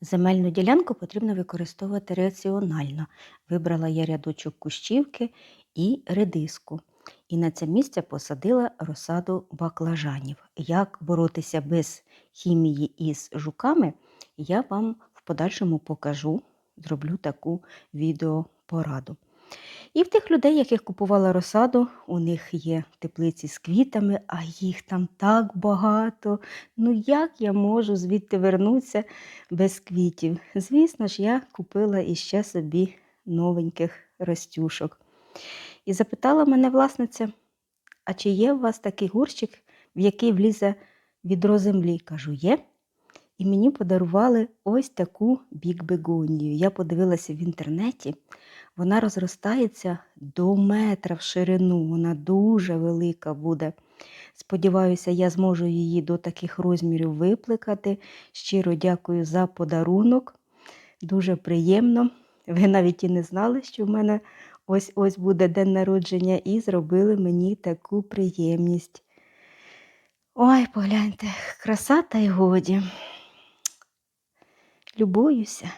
Земельну ділянку потрібно використовувати раціонально. Вибрала я рядочок кущівки і редиску. І на це місце посадила розсаду баклажанів. Як боротися без хімії із жуками, я вам в подальшому покажу, зроблю таку відеопораду. І в тих людей, яких купувала розсаду, у них є теплиці з квітами, а їх там так багато. Ну як я можу звідти вернутися без квітів? Звісно ж, я купила іще собі новеньких ростюшок. І запитала мене власниця, а чи є у вас такий гурчик, в який влізе відро землі? Кажу, є. І мені подарували ось таку бік-бегонію. Я подивилася в інтернеті. Вона розростається до метра в ширину, вона дуже велика буде. Сподіваюся, я зможу її до таких розмірів випликати. Щиро дякую за подарунок. Дуже приємно. Ви навіть і не знали, що в мене ось ось буде день народження, і зробили мені таку приємність. Ой, погляньте, краса та й годі. Любуюся.